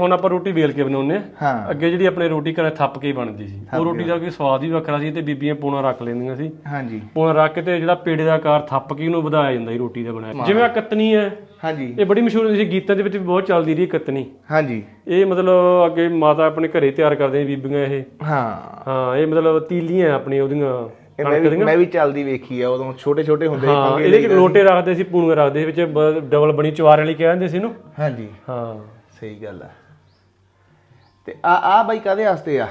ਹੁਣ ਆਪਾਂ ਰੋਟੀ ਵੇਲ ਕੇ ਬਣਾਉਂਦੇ ਆ ਹਾਂ। ਅੱਗੇ ਜਿਹੜੀ ਆਪਣੇ ਰੋਟੀ ਘਰੇ ਥੱਪ ਕੇ ਹੀ ਬਣਦੀ ਸੀ। ਉਹ ਰੋਟੀ ਦਾ ਕੋਈ ਸਵਾਦ ਹੀ ਵੱਖਰਾ ਸੀ ਤੇ ਬੀਬੀਆਂ ਪੂਣਾ ਰੱਖ ਲੈਂਦੀਆਂ ਸੀ। ਹਾਂਜੀ। ਪੂਣਾ ਰੱਖ ਕੇ ਤੇ ਜਿਹੜਾ ਪੇੜੇ ਦਾ ਆਕਾਰ ਥੱਪ ਕੇ ਉਹਨੂੰ ਵਧਾਇਆ ਜਾਂਦਾ ਸੀ ਰੋਟੀ ਦਾ ਬਣਾਇਆ। ਜਿਵੇਂ ਆ ਕੱਤਨੀ ਹੈ ਹਾਂਜੀ। ਇਹ ਬੜੀ ਮਸ਼ਹੂਰ ਹੁੰਦੀ ਸੀ। ਗੀਤਾਂ ਦੇ ਵਿੱਚ ਵੀ ਬਹੁਤ ਚੱਲਦੀ ਰਹੀ ਕੱਤਨੀ। ਹਾਂਜੀ। ਇਹ ਮਤਲਬ ਅੱਗੇ ਮਾਤਾ ਆਪਣੇ ਘਰੇ ਤਿਆਰ ਕਰਦੇ ਬੀਬੀਆਂ ਇਹ। ਹਾਂ। ਹਾਂ ਇਹ ਮਤਲਬ ਤੀਲੀਆਂ ਆਪਣੀ ਉਹਦੀਆਂ ਮੈਂ ਵੀ ਚੱਲਦੀ ਵੇਖੀ ਆ ਉਦੋਂ ਛੋਟੇ ਛੋਟੇ ਹੁੰਦੇ ਸੀ ਹਾਂ ਪੰਗੇ ਇਹਦੇ ਲੋਟੇ ਰੱਖਦੇ ਸੀ ਪੂਣੀਆਂ ਰੱਖਦੇ ਸੀ ਵਿੱਚ ਡਬਲ ਬਣੀ ਚਵਾਰ ਵਾਲੀ ਕਹਿੰਦੇ ਸੀ ਇਹਨੂੰ। ਹਾਂਜੀ। ਹਾਂ। ਸਹੀ ਗੱਲ ਆ। ਤੇ ਆ ਆ ਬਾਈ ਕਾਦੇ ਵਾਸਤੇ ਆ?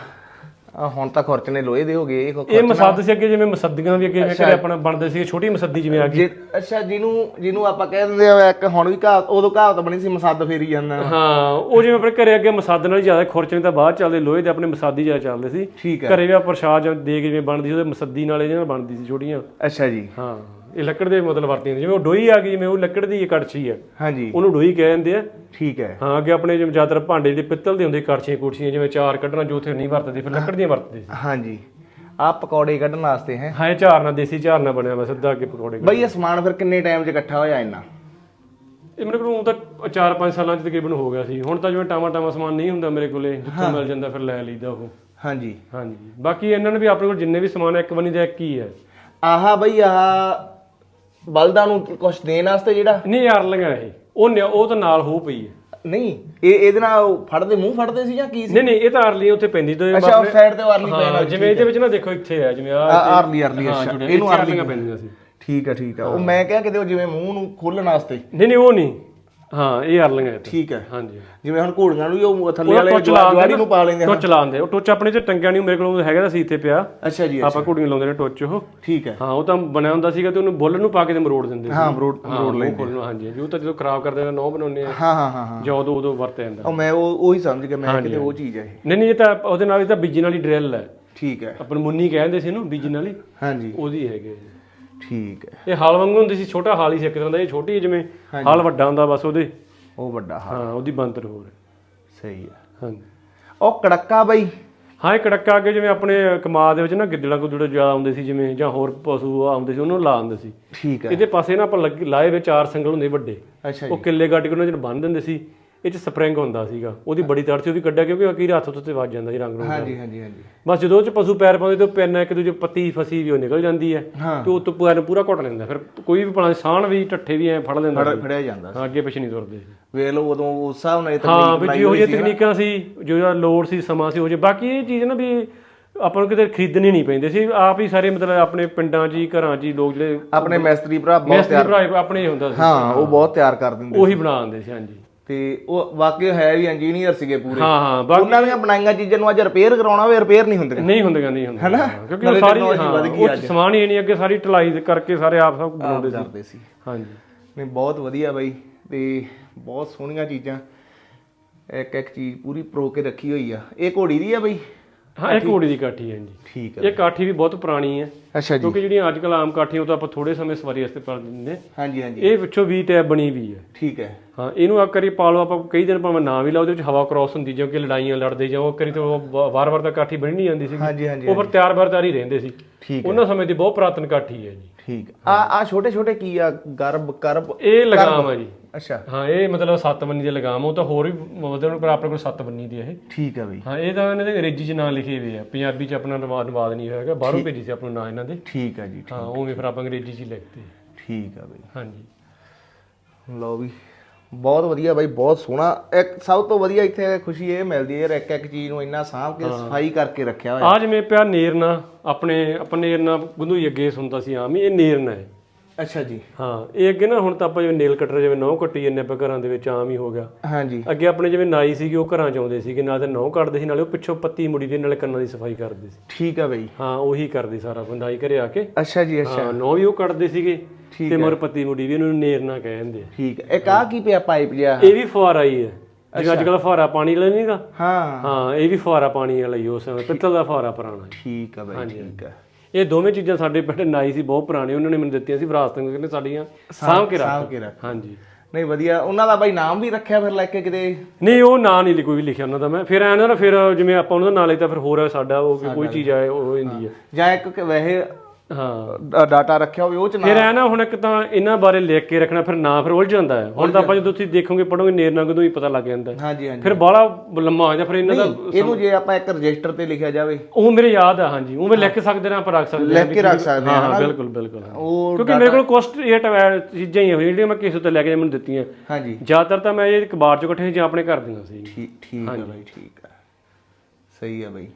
ਆ ਹੁਣ ਤਾਂ ਖੁਰਚਣੇ ਲੋਹੇ ਦੇ ਹੋ ਗਏ ਇਹ ਮਸੱਦ ਸੀ ਅੱਗੇ ਜਿਵੇਂ ਮਸੱਦੀਆਂ ਵੀ ਅੱਗੇ ਜਿਵੇਂ ਘਰੇ ਆਪਣਾ ਬਣਦੇ ਸੀ ਛੋਟੀ ਮਸੱਦੀ ਜਿਵੇਂ ਆ ਗਈ। ਜੇ ਅੱਛਾ ਜਿਹਨੂੰ ਜਿਹਨੂੰ ਆਪਾਂ ਕਹਿ ਦਿੰਦੇ ਆ ਇੱਕ ਹੁਣ ਵੀ ਕਹਾਵਤ ਉਦੋਂ ਕਹਾਵਤ ਬਣੀ ਸੀ ਮਸੱਦ ਫੇਰੀ ਜਾਂਦਾ। ਹਾਂ ਉਹ ਜਿਵੇਂ ਆਪਣੇ ਘਰੇ ਅੱਗੇ ਮਸੱਦ ਨਾਲ ਹੀ ਜ਼ਿਆਦਾ ਖੁਰਚਣੇ ਤਾਂ ਬਾਅਦ ਚੱਲਦੇ ਲੋਹੇ ਦੇ ਆਪਣੇ ਮਸਾਦੀ ਜ਼ਿਆਦਾ ਚੱਲਦੇ ਸੀ। ਠੀਕ ਹੈ ਘਰੇ ਵੀ ਆ ਪ੍ਰਸ਼ਾਦ ਜਾਂ ਦੇਗ ਜਿਵੇਂ ਬਣਦੀ ਸੀ ਉਹਦੇ ਮਸੱਦੀ ਨਾਲ ਇਹਦੇ ਨਾਲ ਬਣਦੀ ਸੀ ਛੋਟੀਆਂ। ਅੱਛਾ ਜੀ। ਹਾਂ। ਇਹ ਲੱਕੜ ਦੇ ਮਤਲਬ ਵਰਤੀਆਂ ਨੇ। ਜਿਵੇਂ ਉਹ ਡੋਈ ਆ ਗਈ ਜਿਵੇਂ ਉਹ ਲੱਕੜ ਦੀ ਕੜਛੀ ਹੈ ਹਾਂਜੀ। ਉਹਨੂੰ ਡੋਈ ਕਹਿ ਦਿੰਦੇ ਆ। ਠੀਕ ਹੈ। ਹਾਂ ਅੱਗੇ ਆਪਣੇ ਜਿਵੇਂ ਜ਼ਿਆਦਾਤਰ ਭਾਂਡੇ ਜਿਹੜੇ ਪਿੱਤਲ ਦੇ ਹੁੰਦੇ ਕੜਛੀਆਂ ਕੁੜਛੀਆਂ ਜਿਵੇਂ ਚਾਰ ਕੱਢਣਾ ਜੋ ਉੱਥੇ ਨਹੀਂ ਵਰਤਦੇ ਫਿਰ ਲੱਕੜ ਦੀਆਂ ਵਰਤਦੇ ਸੀ। ਹਾਂਜੀ। ਆ ਪਕੌੜੇ ਕੱਢਣ ਵਾਸਤੇ ਹੈ। ਹਾਂ ਇਹ ਝਾਰਨਾ ਦੇਸੀ ਝਾਰਨਾ ਬਣਿਆ ਵਾ ਸਿੱਧਾ ਅੱਗੇ ਪਕੌੜੇ ਬਈ ਇਹ ਸਮਾਨ ਫਿਰ ਕਿੰਨੇ ਟਾਈਮ 'ਚ ਇਕੱਠਾ ਹੋਇਆ ਇੰਨਾ? ਇਹ ਮੇਰੇ ਕੋਲ ਤਾਂ 4-5 ਸਾਲਾਂ ਚ ਤਕਰੀਬਨ ਹੋ ਗਿਆ ਸੀ। ਹੁਣ ਤਾਂ ਜਿਵੇਂ ਟਾਮਾ ਟਾਮਾ ਸਮਾਨ ਨਹੀਂ ਹੁੰਦਾ ਮੇਰੇ ਕੋਲੇ ਜਿੱਥੋਂ ਮਿਲ ਜਾਂਦਾ ਫਿਰ ਲੈ ਲਈਦਾ ਉਹ। ਹਾਂਜੀ। ਹਾਂਜੀ। ਬਾਕੀ ਇਹਨਾਂ ਨੇ ਵੀ ਆਪਣੇ ਕੋਲ ਜਿੰਨੇ ਵੀ ਸਮਾਨ ਹੈ ਇੱਕ ਬਣੀ ਦਾ ਇੱਕ ਹੀ ਹੈ। ਆਹਾ ਬਈ ਆਹ ਬਲਦਾਂ ਨੂੰ ਕੁਛ ਦੇਣ ਵਾਸਤੇ ਜਿਹੜਾ? ਨਹੀਂ ਯਾਰ ਲਗਾ ਇਹ। ਉਹ ਉਹ ਤਾਂ ਨਾਲ ਹੋ ਪਈ ਹੈ। ਨਹੀਂ ਇਹ ਇਹਦੇ ਨਾਲ ਉਹ ਫੜਦੇ ਮੂੰਹ ਫੜਦੇ ਸੀ ਜਾਂ ਕੀ ਸੀ? ਨਹੀਂ ਨਹੀਂ ਇਹ ਤਾਂ ਆਰਲੀ ਉੱਥੇ ਪੈਂਦੀ ਦੋ ਅੱਛਾ ਉਹ ਸਾਈਡ ਤੇ ਵਾਰਲੀ ਪੈਣ ਹਾਂ ਜਿਵੇਂ ਇਹਦੇ ਵਿੱਚ ਨਾ ਦੇਖੋ ਇੱਥੇ ਹੈ ਜਿਵੇਂ ਆ ਆਰਲੀ ਆਰਲੀ ਅੱਛਾ। ਇਹਨੂੰ ਆਰਲੀ ਪੈਂਦੀਆਂ ਸੀ। ਠੀਕ ਆ ਠੀਕ ਆ ਉਹ ਮੈਂ ਕਿਹਾ ਕਿਤੇ ਉਹ ਜਿਵੇਂ ਮੂੰਹ ਨੂੰ ਖੋਲਣ ਵਾਸਤੇ। ਨਹੀਂ ਨਹੀਂ ਉਹ ਨਹੀਂ। ਹਾਂ ਇਹ ਆਰਲੀਆਂ ਇੱਥੇ। ਠੀਕ ਹੈ। ਹਾਂਜੀ। ਜਿਵੇਂ ਹੁਣ ਘੋੜੀਆਂ ਨੂੰ ਵੀ ਉਹ ਥੱਲੇ ਵਾਲੇ ਟੁੱਚ ਲਾ ਜਵਾੜੀ ਨੂੰ ਪਾ ਲੈਂਦੇ ਆ। ਟੁੱਚ ਲਾਉਂਦੇ। ਉਹ ਟੁੱਚ ਆਪਣੇ ਚ ਟੰਗਿਆ ਨਹੀਂ ਮੇਰੇ ਕੋਲ ਹੈਗਾ ਤਾਂ ਸੀ ਇੱਥੇ ਪਿਆ। ਅੱਛਾ ਜੀ ਆਪਾਂ ਘੁੜੀਆਂ ਲਾਉਂਦੇ ਨੇ ਟੁੱਚ ਉਹ। ਠੀਕ ਹੈ। ਹਾਂ ਉਹ ਤਾਂ ਬਣਿਆ ਹੁੰਦਾ ਸੀਗਾ ਤੇ ਉਹਨੂੰ ਬੁੱਲ ਨੂੰ ਪਾ ਕੇ ਤੇ ਮਰੋੜ ਦਿੰਦੇ ਸੀ। ਹਾਂ ਮਰੋੜ ਹਾਂ ਮਰੋੜ ਖੋਲਣਾ ਹਾਂਜੀ। ਜੀ ਉਹ ਤਾਂ ਜਦੋਂ ਖਰਾਬ ਕਰਦੇ ਨੇ ਨੌ ਬਣਾਉਂਦੇ ਆ। ਹਾਂ ਹਾਂ ਹਾਂ ਹਾਂ। ਜਾਂ ਉਦੋਂ ਉਦੋਂ ਵਰਤਿਆ ਜਾਂਦਾ। ਉਹ ਮੈਂ ਉਹ ਉਹੀ ਸਮਝ ਗਿਆ ਮੈਂ ਕਿਤੇ ਉਹ ਚੀਜ਼ ਹੈ ਇਹ। ਨਹੀਂ ਨਹੀਂ ਇਹ ਤਾਂ ਉਹਦੇ ਨਾਲ ਹੀ ਤਾਂ ਬੀਜਣ ਵਾਲੀ ਡਰਿਲ ਹੈ। ਠੀਕ ਹੈ। ਆਪਣ ਮੁੰਨੀ ਕਹਿੰਦੇ ਸੀ ਇਹਨੂੰ ਬੀਜਣ ਵਾਲੀ। ਹਾਂਜੀ। ਉਹਦੀ ਹੈਗੇ ਠੀਕ ਹੈ। ਇਹ ਹਾਲ ਵਾਂਗੂ ਹੁੰਦੀ ਸੀ ਛੋਟਾ ਹਾਲ ਹੀ ਸੀ ਇੱਕ ਤਰ੍ਹਾਂ ਦਾ ਇਹ ਛੋਟੀ ਹੈ ਜਿਵੇਂ ਹਾਲ ਵੱਡਾ ਹੁੰਦਾ ਬਸ ਉਹਦੇ। ਉਹ ਵੱਡਾ ਹਾਂ ਹਾਂ ਉਹਦੀ ਬੰਤਰ ਹੋਰ ਹੈ। ਸਹੀ ਹੈ। ਹਾਂਜੀ। ਉਹ ਕੜੱਕਾ ਬਾਈ। ਹਾਂ ਇਹ ਕੜੱਕਾ ਅੱਗੇ ਜਿਵੇਂ ਆਪਣੇ ਕਮਾਦ ਦੇ ਵਿੱਚ ਨਾ ਗਿੱਦੜਾ ਗੁੱਦੜਾ ਜ਼ਿਆਦਾ ਆਉਂਦੇ ਸੀ ਜਿਵੇਂ ਜਾਂ ਹੋਰ ਪਸ਼ੂ ਆਉਂਦੇ ਸੀ ਉਹਨੂੰ ਲਾ ਦਿੰਦੇ ਸੀ। ਠੀਕ ਹੈ। ਇਹਦੇ ਪਾਸੇ ਨਾ ਆਪਾਂ ਲੱਗੀ- ਲਾਏ ਵਿੱਚ ਚਾਰ ਸੰਗਲ ਹੁੰਦੇ ਵੱਡੇ। ਅੱਛਾ ਉਹ ਕਿੱਲੇ ਗੱਡ ਕੇ ਉਹਨਾਂ ਜਿਹਨੂੰ ਬੰਨ ਦਿੰਦੇ ਸੀ। ਇਹ ਚ ਸਪਰਿੰਗ ਹੁੰਦਾ ਸੀਗਾ। ਉਹਦੀ ਬੜੀ ਤੜ ਸੀ ਉਹ ਵੀ ਕੱਢਿਆ ਕਿਉਂਕਿ ਅਕੀਰ ਹੱਥ ਉੱਤੇ ਵੱਜ ਜਾਂਦਾ ਸੀ ਰੰਗ ਨੂੰ ਹਾਂਜੀ ਹਾਂਜੀ ਹਾਂਜੀ। ਬਸ ਜਦੋਂ ਉਹ ਚ ਪਸ਼ੂ ਪੈਰ ਪਾਉਂਦੇ ਤੇ ਉਹ ਪੈਨ ਇੱਕ ਦੂਜੇ ਪੱਤੀ ਫਸੀ ਵੀ ਉਹ ਨਿਕਲ ਜਾਂਦੀ ਹੈ ਹਾਂ। ਤੇ ਉਹ ਤੋਂ ਪੂਰਾ ਪੂਰਾ ਘੁੱਟ ਲੈਂਦਾ। ਫਿਰ ਕੋਈ ਵੀ ਪਲਾਂ ਸਾਣ ਵੀ ਟੱਠੇ ਵੀ ਐ ਫੜ ਲੈਂਦਾ ਫੜ- ਫੜਿਆ ਜਾਂਦਾ ਹਾਂ, ਅੱਗੇ ਪਿੱਛੇ ਨਹੀਂ ਤੁਰਦੇ ਵੇਖ ਲਓ ਉਦੋਂ ਉਸ ਹਿਸਾਬ ਨਾਲ ਇਹ ਹਾਂ ਤਕਨੀਕ ਵੀ ਬਣਾਈ ਜਿਹੋ ਜਿਹੀ ਨਾ। ਤਕਨੀਕਾਂ ਸੀ ਜੋ ਜਿਹੜਾ ਲੋੜ ਸੀ ਸਮਾਂ ਸੀ ਉਹ ਜੇ ਬਾਕੀ ਇਹ ਚੀਜ਼ ਨਾ ਵੀ ਆਪਾਂ ਨੂੰ ਕਿਤੇ ਖਰੀਦਣੀ ਨਹੀਂ ਪੈਂਦੇ ਸੀ। ਆਪ ਹੀ ਸਾਰੇ ਮਤਲਬ ਆਪਣੇ ਪਿੰਡਾਂ 'ਚ ਹੀ ਘਰਾਂ 'ਚ ਹੀ ਲੋਕ ਜਿਹੜੇ ਆਪਣੇ ਮੈਸਤਰੀ ਭਰਾ ਬਹੁਤ ਮਿਸਤਰੀ ਭਰਾ ਆਪਣੇ ਹੀ ਹੁੰਦਾ ਸੀ। ਹਾਂ ਉਹ ਬਹੁਤ ਤਿਆਰ ਕਰ ਦਿੰਦੇ ਉਹੀ ਬਣਾ ਦਿੰਦੇ ਸੀ ਹਾਂਜੀ। ਤੇ ਉਹ ਵਾਕਈ ਹੈ ਵੀ ਇੰਜੀਨੀਅਰ ਸੀਗੇ ਪੂਰੇ। ਹਾਂ ਹਾਂ ਬਾਕੀ ਉਹਨਾਂ ਦੀਆਂ ਬਣਾਈਆਂ ਚੀਜ਼ਾਂ ਨੂੰ ਅੱਜ ਰਿਪੇਅਰ ਕਰਾਉਣਾ ਹੋਵੇ ਰਿਪੇਅਰ ਨਹੀਂ ਹੁੰਦੀਆਂ ਨਹੀਂ ਹੁੰਦੀਆਂ ਨਹੀਂ ਹੁੰਦੀਆਂ ਹਨਾ? ਕਿਉਂਕਿ ਉਹ ਸਾਰੀ ਉਹ ਸਮਾਨ ਹੀ ਨਹੀਂ ਅੱਗੇ ਸਾਰੀ ਢਲਾਈ ਦੇ ਕਰਕੇ ਸਾਰੇ ਆਪ ਸਭ ਬਣਾਉਂਦੇ ਸੀ। ਹਾਂਜੀ। ਨਹੀਂ ਬਹੁਤ ਵਧੀਆ ਬਾਈ। ਤੇ ਬਹੁਤ ਸੋਹਣੀਆਂ ਚੀਜ਼ਾਂ। ਇੱਕ ਇੱਕ ਚੀਜ਼ ਪੂਰੀ ਪ੍ਰੋ ਕੇ ਰੱਖੀ ਹੋਈ ਆ। ਇਹ ਘੋੜੀ ਦੀ ਆ ਬਾਈ? ਹਾਂ ਇਹ ਘੋੜੀ ਦੀ ਕਾਠੀ ਹੈ ਜੀ। ਠੀਕ ਆ ਇਹ ਕਾਠੀ ਵੀ ਬਹੁਤ ਪੁਰਾਣੀ ਹੈ। ਅੱਛਾ ਜੀ। ਕਿਉਂਕਿ ਜਿਹੜੀਆਂ ਅੱਜ ਕੱਲ ਆਮ ਕਾਠੀਆਂ ਉਹ ਤਾਂ ਆਪਾਂ ਥੋੜੇ ਸਮੇਂ ਸਵਾਰੀ ਵਾਸਤੇ ਪਾ ਦਿੰਦੇ ਹਾਂ। ਹਾਂਜੀ ਹਾਂਜੀ। ਇਹ ਵਿੱਚੋਂ ਵੀ ਟੈਬ ਬਣੀ ਵੀ ਹੈ। ਠੀਕ ਹੈ। ਹਾਂ ਇਹਨੂੰ ਆ ਕਰੀ ਪਾ ਲਓ ਆਪਾਂ ਕਈ ਦਿਨ ਭਾਵੇਂ ਨਾ ਵੀ ਲਾਓ ਉਹਦੇ ਵਿੱਚ ਹਵਾ ਕ੍ਰਾਸ ਹੁੰਦੀ ਜਿਉਂ ਕਿ ਲੜਾਈਆਂ ਲੜਦੇ ਜਾਂ ਉਹ ਕਰੀ ਤਾਂ ਵਾਰ-ਵਾਰ ਤਾਂ ਕਾਠੀ ਬਣੀ ਨਹੀਂ ਜਾਂਦੀ ਸੀ ਹਾਂਜੀ ਹਾਂਜੀ ਉਹ ਪਰ ਤਿਆਰ ਬਰਦਾਰ ਹੀ ਰਹਿੰਦੇ ਸੀ। ਠੀਕ ਉਹਨਾਂ ਸਮੇਂ ਦੀ ਬਹੁਤ ਪੁਰਾਤਨ ਕਾਠੀ ਹੈ ਜੀ। ਠੀਕ। ਆ ਆ ਛੋਟੇ ਛੋਟੇ ਕੀ ਆ? ਗਰਬ ਕਰਬ ਇਹ ਲਗਾਮ ਹੈ ਜੀ। ਅੱਛਾ। ਹਾਂ ਇਹ ਮਤਲਬ ਸੱਤ ਬੰਨੀ ਦੇ ਲਗਾਮ ਉਹ ਤਾਂ ਹੋਰ ਵੀ ਮਤਲਬ ਪਰ ਆਪਣੇ ਕੋਲ ਸੱਤ ਬੰਨੀ ਦੀ ਇਹ। ਠੀਕ ਆ ਬਈ। ਹਾਂ ਇਹ ਤਾਂ ਇਹਨਾਂ ਦੇ ਅੰਗਰੇਜ਼ੀ 'ਚ ਨਾਂ ਲਿਖੇ ਹੋਏ ਆ। ਪੰਜਾਬੀ 'ਚ ਆਪਣਾ ਅਨੁਵਾਦ ਅਨੁਵਾਦ ਨਹੀਂ ਹੋਇਆਗਾ ਬਾਹਰੋਂ ਭੇਜੀ ਸੀ ਆਪਣਾ ਨਾਂ ਇਹਨਾਂ ਦੇ। ਠੀਕ ਆ ਜੀ ਹਾਂ ਉਵੇਂ ਫਿਰ ਆਪਾਂ ਅੰਗਰੇਜ਼ੀ 'ਚ ਹੀ ਲਿਖਤੇ। ਠੀਕ ਆ ਬਈ। ਹਾਂਜੀ। ਲਓ ਵੀ ਬਹੁਤ ਵਧੀਆ ਬਾਈ ਬਹੁਤ ਸੋਹਣਾ। ਇੱਕ ਸਭ ਤੋਂ ਵਧੀਆ ਇੱਥੇ ਖੁਸ਼ੀ ਇਹ ਮਿਲਦੀ ਹੈ ਯਾਰ ਇੱਕ ਇੱਕ ਚੀਜ਼ ਨੂੰ ਇੰਨਾ ਸਾਂਭ ਕੇ ਸਫ਼ਾਈ ਕਰਕੇ ਰੱਖਿਆ ਹੋਇਆ। ਆ ਜਿਵੇਂ ਪਿਆ ਨੇਰਨਾ ਆਪਣੇ ਆਪਾਂ ਨੇਰਨਾ ਗੁੰਦੂਈ ਅੱਗੇ ਸੁਣਦਾ ਸੀ ਆਮ ਹੀ ਇਹ ਨੇਰਨਾ ਹੈ। ਅੱਛਾ ਜੀ। ਹਾਂ ਇਹ ਅੱਗੇ ਨਾ ਹੁਣ ਤਾਂ ਆਪਾਂ ਜਿਵੇਂ ਨੇਲ ਕਟਰ ਜਿਵੇਂ ਨਹੁੰ ਕੱਟੀ ਜੰਨੇ ਆਪਾਂ ਘਰਾਂ ਦੇ ਵਿੱਚ ਆਮ ਹੀ ਹੋ ਗਿਆ। ਹਾਂਜੀ। ਅੱਗੇ ਆਪਣੇ ਜਿਵੇਂ ਨਾਈ ਸੀਗੇ ਉਹ ਘਰਾਂ ਚ ਆਉਂਦੇ ਸੀਗੇ ਨਾਲ ਤੇ ਨਹੁੰ ਕੱਟਦੇ ਸੀ ਨਾਲੇ ਉਹ ਪਿੱਛੋਂ ਪੱਤੀ ਮੁੜੀ ਦੇ ਨਾਲੇ ਕੰਨਾਂ ਦੀ ਸਫ਼ਾਈ ਕਰਦੇ ਸੀ। ਠੀਕ ਆ ਬਈ। ਹਾਂ ਉਹੀ ਕਰਦੇ ਸਾਰਾ ਬੰਦਾਈ ਘਰੇ ਆ ਕੇ। ਅੱਛਾ ਜੀ ਅੱਛਾ। ਹਾਂ ਨਹੁੰ ਵੀ ਉਹ ਕੱਟਦੇ ਸੀਗੇ ਤੇ ਮਰ ਪੱਤੀ ਮੁੜੀ ਵੀ ਇਹਨੂੰ ਨੇਰਨਾ ਕਹਿੰਦੇ ਆ। ਠੀਕ ਇੱਕ ਆ ਕੀ ਪਿਆ ਪਾਈਪ ਜਿਹਾ? ਇਹ ਵੀ ਫੁਆਰਾ ਹੀ ਹੈ। ਜਿਵੇਂ ਅੱਜ ਕੱਲ ਫੁਆਰਾ ਪਾਣੀ ਨਹੀਂਗਾ ਹਾਂ। ਹਾਂ ਇਹ ਵੀ ਫੁਆਰਾ ਪਾਣੀ ਵਾਲਾ ਹੀ ਉਸ ਪਿੱਤਲ ਦਾ ਫੁਆਰਾ ਪੁਰਾਣਾ। ਠੀਕ ਆ ਬਾਈ ਠੀਕ ਆ। ਇਹ ਦੋਵੇਂ ਚੀਜ਼ਾਂ ਸਾਡੇ ਪਿੰਡ ਨਾਈ ਸੀ ਬਹੁਤ ਪੁਰਾਣੇ ਉਹਨਾਂ ਨੇ ਮੈਨੂੰ ਦਿੱਤੀਆਂ ਸੀ ਵਿਰਾਸਤ ਨੂੰ ਕਹਿੰਦੇ ਸਾਡੀਆਂ ਸਾਂਭ ਕੇ ਰੱਖ ਸਾਂਭ ਕੇ ਰੱਖ। ਹਾਂਜੀ। ਨਹੀਂ ਵਧੀਆ। ਉਹਨਾਂ ਦਾ ਬਾਈ ਨਾਮ ਵੀ ਰੱਖਿਆ ਫਿਰ ਲੈ ਕੇ ਕਿਤੇ? ਨਹੀਂ ਉਹ ਨਾਂ ਨਹੀਂ ਕੋਈ ਵੀ ਲਿਖਿਆ ਉਹਨਾਂ ਦਾ ਮੈਂ। ਫਿਰ ਐਂ ਨਾ ਫਿਰ ਜਿਵੇਂ ਆਪਾਂ ਉਹਨਾਂ ਦਾ ਨਾਂ ਲਈ ਤਾਂ ਫਿਰ ਹੋਰ ਹੈ ਸਾਡਾ ਉਹ ਕੋਈ ਚੀਜ਼ ਆਏ ਉਹ ਹੋ ਜਾਂਦੀ ਹੈ। ਜਾਂ ਇੱਕ ਵੈਸੇ ਹਾਂ। ਡਾਟਾ ਰੱਖਿਆ ਹੋਵੇ ਉਹ ਚ ਨਾ ਫਿਰ ਐ ਨਾ ਹੁਣ ਇੱਕ ਤਾਂ ਇਹਨਾਂ ਬਾਰੇ ਲਿਖ ਕੇ ਰੱਖਣਾ ਫਿਰ ਨਾ ਫਿਰ ਉਲਝ ਜਾਂਦਾ ਹੈ। ਹੁਣ ਤਾਂ ਆਪਾਂ ਜਦੋਂ। ਤੁਸੀਂ ਦੇਖੋਗੇ ਪੜੋਗੇ ਨੇਰ ਨੰਗ ਤੋਂ ਹੀ ਪਤਾ ਲੱਗ ਜਾਂਦਾ ਹੈ। ਹਾਂਜੀ ਹਾਂਜੀ। ਫਿਰ ਬਾਹਲਾ ਲੰਮਾ ਹੋ ਜਾਂਦਾ ਫਿਰ ਇਹਨਾਂ ਦਾ ਇਹਨੂੰ ਜੇ ਆਪਾਂ ਇੱਕ ਰਜਿਸਟਰ ਤੇ ਲਿਖਿਆ ਜਾਵੇ। ਉਹ ਮੇਰੇ ਯਾਦ ਆ ਹਾਂਜੀ। ਉਹ ਮੈਂ ਲਿਖ ਸਕਦੇ ਨਾ ਆਪਾਂ ਰੱਖ ਸਕਦੇ ਲਿਖ ਕੇ ਰੱਖ ਸਕਦੇ ਹਾਂ ਹਾਂ ਬਿਲਕੁਲ ਬਿਲਕੁਲ। ਹਾਂ। ਉਹ ਕਿਉਂਕਿ ਮੇਰੇ ਕੋਲ ਕੋਸਟ ਇਹ ਚੀਜ਼ਾਂ ਹੀ ਹੋਈਆਂ ਜਿਹੜੀਆਂ ਮੈਂ ਕਿਸੇ ਤੋਂ ਲੈ ਕੇ ਮੈਨੂੰ ਦਿੱਤੀਆਂ। ਹਾਂਜੀ। ਜ਼ਿਆਦਾਤਰ ਤਾਂ ਮੈਂ ਇਹ ਕਬਾੜ ਚੋਂ ਇਕੱਠੇ ਜਾਂ ਆਪਣੇ ਘਰ ਦੀਆਂ ਸੀ। ਠੀਕ ਠੀਕ ਹੈ ਬਾਈ ਠੀਕ ਹੈ ਸਹੀ ਹੈ ਬਾਈ।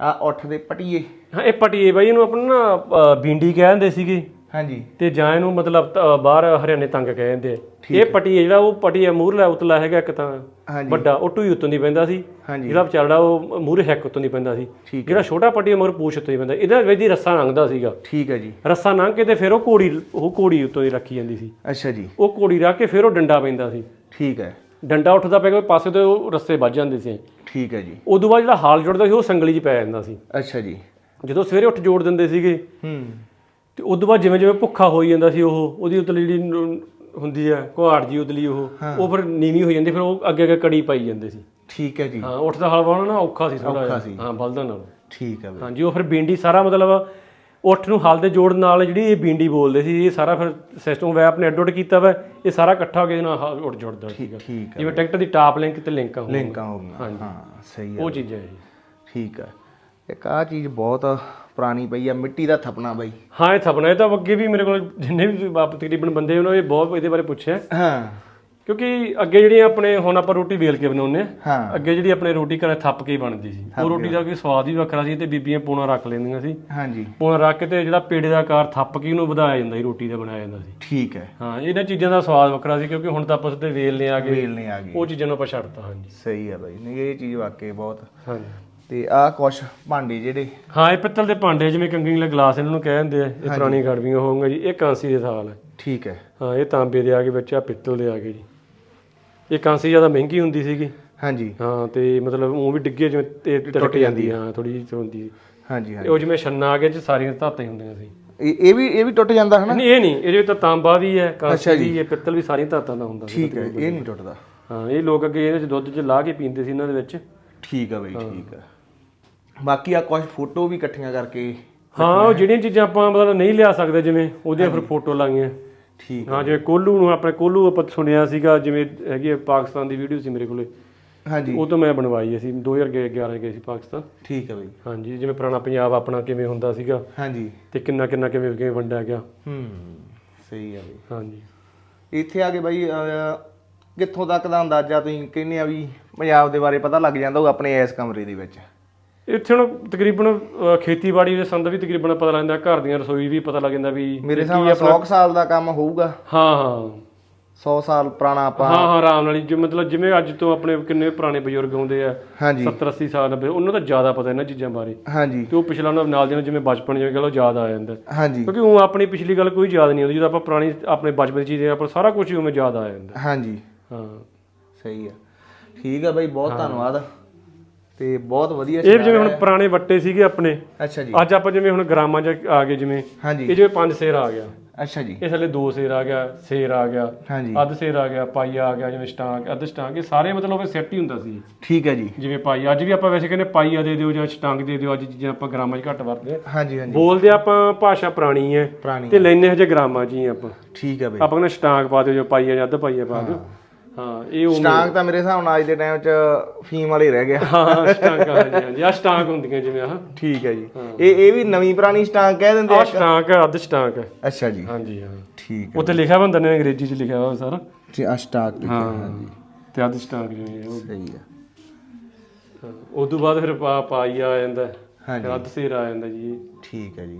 ਆ ਉੱਠ ਦੇ ਪਟੀਏ। ਹਾਂ ਇਹ ਪਟੀਏ ਬਾਈ ਇਹਨੂੰ ਆਪਣਾ ਨਾ ਅ, ਬੀਂਡੀ ਕਹਿੰਦੇ ਸੀਗੇ। ਹਾਂਜੀ। ਤੇ ਜਾਂ ਇਹਨੂੰ ਮਤਲਬ ਤ- ਬਾਹਰ ਹਰਿਆਣੇ ਤੰਗ ਕਹਿੰਦੇ ਆ। ਇਹ ਪਟੀਏ ਜਿਹੜਾ ਉਹ ਪਟੀਆ ਮੂਰਲਾ ਉਤਲਾ ਹੈਗਾ ਇੱਕ ਤਾਂ। ਹਾਂਜੀ। ਵੱਡਾ ਉਹ ਟੂਈ ਉੱਤੋਂ ਦੀ ਪੈਂਦਾ ਸੀ। ਹਾਂਜੀ। ਜਿਹੜਾ ਵਿਚਾਰੜਾ ਉਹ ਮੂਰੇ ਹੈਕ ਉੱਤੋਂ ਦੀ ਪੈਂਦਾ ਸੀ। ਠੀਕ ਜਿਹੜਾ ਛੋਟਾ ਪਟੀਆ ਮਗਰ ਪੂਛ ਉੱਤੋਂ ਦੀ ਪੈਂਦਾ। ਇਹਦਾ ਵਿੱਚ ਦੀ ਰੱਸਾ ਲੰਘਦਾ ਸੀਗਾ। ਠੀਕ ਹੈ ਜੀ। ਰੱਸਾ ਲੰਘ ਕੇ ਤੇ ਫਿਰ ਉਹ ਘੋੜੀ ਉਹ ਘੋੜੀ ਉੱਤੋਂ ਦੀ ਰੱਖੀ ਜਾਂਦੀ ਸੀ। ਅੱਛਾ ਜੀ। ਉਹ ਘੋੜੀ ਰੱਖ ਕੇ ਫਿਰ ਉਹ ਡੰਡਾ ਪੈਂਦਾ ਸੀ। ਠੀਕ ਹੈ। ਡੰਡਾ ਉੱਠਦਾ ਪੈ ਗਿਆ ਪਾਸੇ ਤੋਂ ਉਹ ਰੱਸੇ ਵੱਜ ਜਾਂਦੇ ਸੀ। ਠੀਕ ਹੈ ਜੀ। ਉਦੋਂ ਬਾਅਦ ਜਿਹੜਾ ਹਾਲ ਜੁੜਦਾ ਸੀ ਉਹ ਸੰਗਲੀ 'ਚ ਪੈ ਜਾਂਦਾ ਸੀ। ਅੱਛਾ ਜੀ। ਜਦੋਂ ਸਵੇਰੇ ਉੱਠ ਜੋੜ ਦਿੰਦੇ ਸੀਗੇ ਹੂੰ। ਤੇ ਉਦੋਂ ਬਾਅਦ ਜਿਵੇਂ ਜਿਵੇਂ ਭੁੱਖਾ ਹੋਈ ਜਾਂਦਾ ਸੀ ਉਹ ਉਹਦੀ ਉਤਲੀ ਜਿਹੜੀ ਹੁੰਦੀ ਆ ਕੁਹਾੜ ਜੀ ਉਤਲੀ ਉਹ ਉਹ ਫਿਰ ਨੀਵੀਂ ਹੋ ਜਾਂਦੀ ਫਿਰ ਉਹ ਅੱਗੇ ਅੱਗੇ ਕੜੀ ਪਾਈ ਜਾਂਦੇ ਸੀ। ਠੀਕ ਹੈ ਜੀ। ਹਾਂ ਉੱਠਦਾ ਹਲ ਵਾਉਣਾ ਨਾ ਔਖਾ ਸੀ ਥੋੜਾ ਔਖਾ ਸੀ। ਹਾਂ ਬਲਦਾਂ ਨਾਲ। ਠੀਕ ਹੈ ਬਾਈ। ਹਾਂਜੀ ਉਹ ਫਿਰ ਬੀਂਡੀ ਸਾਰਾ ਮਤਲਬ ਉੱਠ ਨੂੰ ਹਲ ਦੇ ਜੋੜ ਨਾਲ ਜਿਹੜੀ ਇਹ ਬੀਂਡੀ ਬੋਲਦੇ ਸੀ ਇਹ ਸਾਰਾ ਫਿਰ ਸਿਸਟਮ ਵੈ ਆਪਣੇ ਅੱਡ ਉੱਡ ਕੀਤਾ ਵਾ ਇਹ ਸਾਰਾ ਇਕੱਠਾ ਹੋ ਕੇ ਨਾਲ ਉੱਡ ਜੁੜਦਾ ਸੀਗਾ। ਠੀਕ ਹੈ ਜਿਵੇਂ ਟਿਕਟ ਦੀ ਟਾਪ ਲਿੰਕ ਤੇ ਲਿੰਕਾਂ ਹੋਣ। ਲਿੰਕਾਂ ਹੋ ਗਈਆਂ। ਹਾਂ ਸਹੀ ਹੈ ਉਹ ਚੀਜ਼ਾਂ ਜੀ। ਠੀਕ ਹੈ ਇੱਕ ਆ ਚੀਜ਼ ਬਹੁਤ ਪੁਰਾਣੀ ਪਈ ਆ ਮਿੱਟੀ ਦਾ ਥਪਣਾ ਬਾਈ। ਹਾਂ ਇਹ ਥਪਣਾ ਇਹ ਤਾਂ ਅੱਗੇ ਵੀ ਮੇਰੇ ਕੋਲ ਜਿੰਨੇ ਵੀ ਤਕਰੀਬਨ ਬੰਦੇ ਉਹਨਾਂ ਨੇ ਬਹੁਤ ਇਹਦੇ ਬਾਰੇ ਪੁੱਛਿਆ। ਹਾਂ। ਕਿਉਂਕਿ ਅੱਗੇ ਜਿਹੜੀਆਂ ਆਪਣੇ ਹੁਣ ਆਪਾਂ ਰੋਟੀ ਵੇਲ ਕੇ ਬਣਾਉਂਦੇ ਆ ਹਾਂ। ਅੱਗੇ ਜਿਹੜੀ ਆਪਣੇ ਰੋਟੀ ਘਰੇ ਥੱਪ ਕੇ ਹੀ ਬਣਦੀ ਸੀ। ਉਹ ਰੋਟੀ ਦਾ ਕੋਈ ਸਵਾਦ ਵੀ ਵੱਖਰਾ ਸੀ ਤੇ ਬੀਬੀਆਂ ਪੂਣਾ ਰੱਖ ਲੈਂਦੀਆਂ ਸੀ। ਹਾਂਜੀ। ਪੂਣਾ ਰੱਖ ਕੇ ਤੇ ਜਿਹੜਾ ਪੇੜੇ ਦਾ ਆਕਾਰ ਥੱਪ ਕੇ ਉਹਨੂੰ ਵਧਾਇਆ ਜਾਂਦਾ ਸੀ ਰੋਟੀ ਦਾ ਬਣਾਇਆ ਜਾਂਦਾ ਸੀ। ਠੀਕ ਹੈ। ਹਾਂ ਇਹਨਾਂ ਚੀਜ਼ਾਂ ਦਾ ਸਵਾਦ ਵੱਖਰਾ ਸੀ ਕਿਉਂਕਿ ਹੁਣ ਤਾਂ ਆਪਾਂ ਸਿੱਧੇ ਵੇਲਨੇ ਆ ਗਏ। ਵੇਲਨੇ ਆ ਗਈ ਉਹ ਚੀਜ਼ਾਂ ਨੂੰ ਆਪਾਂ ਛੱਡਤਾ ਹਾਂਜੀ। ਸਹੀ ਹੈ ਬਾਈ। ਨਹੀਂ ਇਹ ਚੀਜ਼ ਵਾਕਈ ਬਹੁਤ ਹਾਂਜੀ। ਤੇ ਆਹ ਕੁਛ ਭਾਂਡੇ ਜਿਹੜੇ ਹਾਂ ਇਹ ਪਿੱਤਲ ਦੇ ਭਾਂਡੇ ਜਿਵੇਂ ਕੰਗੀ ਵਾਲੇ ਗਲਾਸ ਇਹਨਾਂ ਨੂੰ ਕਹਿ ਦਿੰਦੇ ਆ ਇਹ ਪੁਰਾਣੀ ਗੜਵੀਆਂ ਹੋਣਗੀਆਂ ਜੀ ਇਹ ਕਾਂਸੀ ਦੇ ਥਾਲ ਹੈ ਠੀਕ ਹੈ। ਹਾਂ ਇਹ ਤਾਂਬੇ ਦੇ ਆ ਗਏ ਵਿੱਚ ਆ ਪਿੱਤਲ ਦੇ ਆ ਗਏ ਜੀ। ਇਹ ਕਾਂਸੀ ਜ਼ਿਆਦਾ ਮਹਿੰਗੀ ਹੁੰਦੀ ਸੀਗੀ। ਹਾਂਜੀ। ਹਾਂ ਤੇ ਮਤਲਬ ਉਹ ਵੀ ਡਿੱਗੇ ਜਿਵੇਂ ਤੇ ਟੁੱਟ ਜਾਂਦੀ ਹਾਂ ਥੋੜੀ ਜਿਹੀ ਹੁੰਦੀ ਹਾਂਜੀ ਹਾਂਜੀ। ਉਹ ਜਿਵੇਂ ਛੰਨਾ ਆ ਗਿਆ ਚ ਸਾਰੀਆਂ ਧਾਤਾਂ ਹੀ ਹੁੰਦੀਆਂ ਸੀ। ਇਹ ਇਹ ਵੀ ਇਹ ਵੀ ਟੁੱਟ ਜਾਂਦਾ ਹਨਾ? ਨਹੀਂ ਇਹ ਨਹੀਂ ਇਹਦੇ ਤਾਂ ਤਾਂਬਾ ਵੀ ਹੈ ਕਾਂਸੀ ਵੀ ਹੈ ਪਿੱਤਲ ਵੀ ਸਾਰੀਆਂ ਧਾਤਾਂ ਦਾ ਹੁੰਦਾ ਸੀ ਠੀਕ ਹੈ ਇਹ ਨਹੀਂ ਟੁੱਟਦਾ। ਹਾਂ ਇਹ ਲੋਕ ਅੱਗੇ ਇਹਨਾਂ ਚ ਦੁੱਧ ਚ ਲਾ ਕੇ ਪੀਂਦੇ ਸੀ ਇਹਨਾਂ ਦੇ ਵਿੱਚ। ਠੀਕ ਹੈ ਬਾਈ ਠੀਕ ਹੈ ਬਾਕੀ ਆ ਕੁਛ ਫੋਟੋ ਵੀ ਇਕੱਠੀਆਂ ਕਰਕੇ ਹਾਂ ਉਹ ਜਿਹੜੀਆਂ ਚੀਜ਼ਾਂ ਆਪਾਂ ਮਤਲਬ ਨਹੀਂ ਲਿਆ ਸਕਦੇ ਜਿਵੇਂ ਉਹਦੀਆਂ ਫਿਰ ਫੋਟੋ ਲਾਈਆਂ। ਠੀਕ ਹਾਂ ਜਿਵੇਂ ਕੋਲੂ ਨੂੰ ਆਪਣੇ ਕੋਲੂ ਆਪਾਂ ਸੁਣਿਆ ਸੀਗਾ ਜਿਵੇਂ ਹੈਗੀ ਹੈ ਪਾਕਿਸਤਾਨ ਦੀ ਵੀਡੀਓ ਸੀ ਮੇਰੇ ਕੋਲੇ। ਹਾਂਜੀ। ਉਹ ਤੋਂ ਮੈਂ ਬਣਵਾਈ ਅਸੀਂ 2011 ਗਏ ਸੀ ਪਾਕਿਸਤਾਨ। ਠੀਕ ਹੈ ਬਾਈ। ਹਾਂਜੀ ਜਿਵੇਂ ਪੁਰਾਣਾ ਪੰਜਾਬ ਆਪਣਾ ਕਿਵੇਂ ਹੁੰਦਾ ਸੀਗਾ। ਹਾਂਜੀ। ਤੇ ਕਿੰਨਾ ਕਿੰਨਾ ਕਿਵੇਂ ਕਿਵੇਂ ਵੰਡਿਆ ਗਿਆ। ਹੂੰ ਸਹੀ ਹੈ ਬਾਈ। ਹਾਂਜੀ। ਇੱਥੇ ਆ ਕੇ ਬਾਈ ਕਿੱਥੋਂ ਤੱਕ ਦਾ ਅੰਦਾਜ਼ਾ ਤੁਸੀਂ ਕਹਿੰਦੇ ਆ ਵੀ ਪੰਜਾਬ ਦੇ ਬਾਰੇ ਪਤਾ ਲੱਗ ਜਾਂਦਾ ਉਹ ਆਪਣੇ ਇਸ ਕਮਰੇ ਦੇ ਵਿੱਚ? ਇੱਥੇ ਹੁਣ ਤਕਰੀਬਨ ਅ, ਖੇਤੀਬਾੜੀ ਦੇ ਸੰਦ ਵੀ ਤਕਰੀਬਨ ਪਤਾ ਲੱਗ ਜਾਂਦਾ ਘਰ ਦੀਆਂ ਰਸੋਈ ਵੀ ਪਤਾ ਲੱਗ ਜਾਂਦਾ ਵੀ ਮੇਰੇ ਹਿਸਾਬ ਨਾਲ 100 ਸਾਲ ਦਾ ਕੰਮ ਹੋਊਗਾ। ਹਾਂ ਹਾਂ। 100 ਸਾਲ ਪੁਰਾਣਾ ਆਪਾਂ ਹਾਂ ਹਾਂ ਆਰਾਮ ਨਾਲ ਹੀ ਜੋ ਮਤਲਬ ਜਿਵੇਂ ਅੱਜ ਤੋਂ ਆਪਣੇ ਕਿੰਨੇ ਪੁਰਾਣੇ ਬਜ਼ੁਰਗ ਆਉਂਦੇ ਆ ਹਾਂਜੀ। 70 80 ਸਾਲ ਦੇ ਉਹਨਾਂ ਦਾ ਜ਼ਿਆਦਾ ਪਤਾ ਇਹਨਾਂ ਚੀਜ਼ਾਂ ਬਾਰੇ। ਹਾਂਜੀ। ਤੇ ਉਹ ਪਿਛਲਾ ਉਹਨਾਂ ਨਾਲ ਦੀਆਂ ਜਿਵੇਂ ਬਚਪਨ ਜਿਵੇਂ ਕਹ ਲਓ ਯਾਦ ਆ ਜਾਂਦਾ। ਹਾਂਜੀ। ਕਿਉਂਕਿ ਉਹ ਆਪਣੀ ਪਿਛਲੀ ਗੱਲ ਕੋਈ ਯਾਦ ਨਹੀਂ ਆਉਂਦੀ ਜਦੋਂ ਆਪਾਂ ਪੁਰਾਣੀ ਆਪਣੇ ਬਚਪਨ ਦੀ ਚੀਜ਼ਾਂ ਆਪਾਂ ਸਾਰਾ ਕੁਝ ਉਵੇਂ ਯਾਦ ਆ ਜਾਂਦਾ। ਹਾਂਜੀ। ਹਾਂ। ਸਹੀ ਆ। ਠੀਕ ਆ ਬਾਈ ਬਹੁਤ ਧੰਨਵਾਦ। ਤੇ ਬਹੁਤ ਵਧੀਆ ਇਹ ਜਿਵੇਂ ਹੁਣ ਪੁਰਾਣੇ ਵੱਟੇ ਸੀਗੇ ਆਪਣੇ ਅੱਛਾ ਜੀ। ਅੱਜ ਆਪਾਂ ਜਿਵੇਂ ਹੁਣ ਗ੍ਰਾਮਾਂ 'ਚ ਆ ਗਏ ਜਿਵੇਂ ਇਹ ਜਿਵੇਂ ਪੰਜ ਸੇਰ ਆ ਗਿਆ। ਅੱਛਾ ਜੀ। ਇਹ ਥੱਲੇ ਦੋ ਸੇਰ ਆ ਗਿਆ ਸੇਰ ਆ ਗਿਆ ਅੱਧ ਸੇਰ ਆ ਗਿਆ ਪਾਈਆ ਆ ਗਿਆ ਜਿਵੇਂ ਸਟਾਂਗ ਅੱਧ ਸਟਾਂਗ ਇਹ ਸਾਰੇ ਮਤਲਬ ਸੈੱਟ ਹੀ ਹੁੰਦਾ ਸੀ। ਠੀਕ ਹੈ ਜੀ। ਜਿਵੇਂ ਪਾਈਆ ਅੱਜ ਵੀ ਆਪਾਂ ਵੈਸੇ ਕਹਿੰਦੇ ਪਾਈਆ ਦੇ ਦਿਓ ਜਾਂ ਸਟਾਂਗ ਦੇ ਦਿਓ ਅੱਜ ਚੀਜ਼ਾਂ ਆਪਾਂ ਗ੍ਰਾਮਾਂ 'ਚ ਘੱਟ ਵਰਤਦੇ ਹਾਂ ਹਾਂਜੀ ਹਾਂਜੀ। ਬੋਲਦੇ ਆਪਾਂ ਭਾਸ਼ਾ ਪੁਰਾਣੀ ਹੈ ਪੁਰਾਣੀ ਤੇ ਲੈਨੇ ਹਜੇ ਗ੍ਰਾਮਾਂ 'ਚ ਹੀ ਆਪਾਂ। ਠੀਕ ਹੈ ਬਾਈ। ਆਪਾਂ ਕਹਿੰਦੇ ਸਟਾਂਗ ਪਾ ਦਿਓ ਜਾਂ ਪਾਈਆ ਜਾਂ ਅੱਧ ਪਾਈਆ ਪਾ ਦਿਓ। ਹਾਂ ਇਹ ਉਹ ਸਟਾਂਗ ਤਾਂ ਮੇਰੇ ਹਿਸਾਬ ਨਾਲ ਅੱਜ ਦੇ ਟਾਈਮ 'ਚ ਫੀਮ ਵਾਲੇ ਰਹਿ ਗਿਆ। ਹਾਂ ਸਟਾਂਗ ਹਾਂਜੀ ਹਾਂਜੀ ਆ ਸਟਾਂਗ ਹੁੰਦੀਆਂ ਜਿਵੇਂ ਆਹ। ਠੀਕ ਹੈ ਜੀ। ਇਹ ਇਹ ਵੀ ਨਵੀਂ ਪੁਰਾਣੀ ਸਟਾਂਗ ਕਹਿ ਦਿੰਦੇ ਆ? ਸਟਾਂਗ ਹੈ ਅੱਧ ਸਟਾਂਗ ਹੈ। ਅੱਛਾ ਜੀ। ਹਾਂਜੀ ਹਾਂ। ਠੀਕ ਉੱਤੇ ਲਿਖਿਆ ਹੁੰਦਾ ਨੇ ਅੰਗਰੇਜ਼ੀ 'ਚ ਲਿਖਿਆ ਹੋਇਆ ਸਾਰਾ। ਹੈ ਆ ਸਟਾਕ ਹਾਂ ਤੇ ਅੱਧ ਸਟਾਂਗ ਜਿਵੇਂ ਉਹ। ਸਹੀ ਆ ਹਾਂ। ਉਹ ਤੋਂ ਬਾਅਦ ਫਿਰ ਪਾ ਪਾਈਆ ਆ ਜਾਂਦਾ ਹਾਂਜੀ। ਅੱਧ ਸੇਰ ਆ ਜਾਂਦਾ ਜੀ ਠੀਕ ਹੈ ਜੀ।